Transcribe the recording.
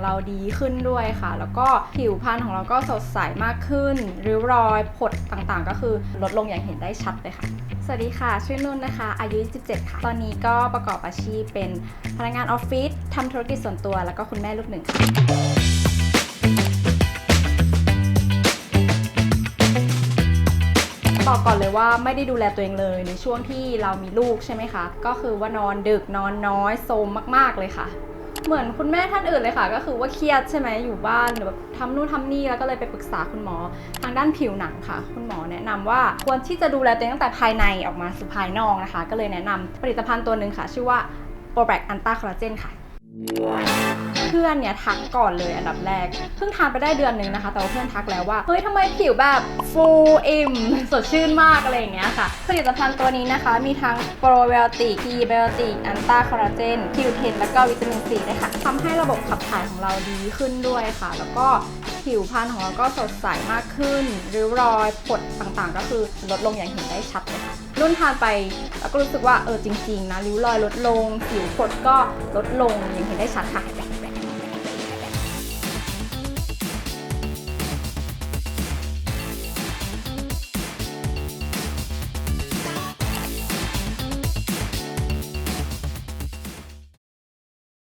ของเราดีขึ้นด้วยค่ะ แล้วก็ผิวพรรณของเราก็สดใสมากขึ้น ริ้วรอยผดต่างๆ ก็คือลดลงอย่างเห็นได้ชัดเลยค่ะ สวัสดีค่ะ ชื่อนุ่นนะคะ อายุ27ค่ะ ตอนนี้ก็ประกอบอาชีพเป็นพนักงานออฟฟิศทำธุรกิจส่วนตัว แล้วก็คุณแม่ลูกหนึ่งค่ะบอกก่อนเลยว่าไม่ได้ดูแลตัวเองเลยในช่วงที่เรามีลูกใช่ไหมคะ ก็คือว่านอนดึกนอนน้อยโซมมาก ๆ เลยค่ะ เหมือนคุณแม่ท่านอื่นเลยค่ะ ก็คือว่าเครียดใช่ไหมอยู่บ้านหรือแบบทำนู่นทำนี่แล้วก็เลยไปปรึกษาคุณหมอทางด้านผิวหนังค่ะ คุณหมอแนะนำว่าควรที่จะดูแลตัวเองตั้งแต่ภายในออกมาสู่ภายนอกนะคะ ก็เลยแนะนำผลิตภัณฑ์ตัวหนึ่งค่ะ ชื่อว่าโปรแบคอันต้าคอลลาเจนค่ะ พื่อนเนี่ยทักก่อนเลยอันดับแรก เพิ่งทานไปได้เดือนหนึ่งนะคะ แต่ว่าเพื่อนทักแล้วว่า เฮ้ยทำไมผิวแบบฟูอิ่มสดชื่นมากอะไรอย่างเงี้ยค่ะ ผลิตภัณฑ์ตัวนี้นะคะ มีทั้งโปรไบโอติกพีไบโอติกอันต้าคอลลาเจนคิวเทนแล้วก็วิตามินซีด้วยค่ะทำให้ระบบขับถ่ายของเราดีขึ้นด้วยค่ะ แล้วก็ผิวพรรณของเราก็สดใสมากขึ้นริ้วรอยผดต่างๆ ก็คือลดลงอย่างเห็นได้ชัดเลยค่ะนุ่นทานไปแล้วก็รู้สึกว่าเออจริง ๆ นะริ้วรอยลดลง ผิวผดก็ลดลงอย่างเห็นได้ชัดค่ะ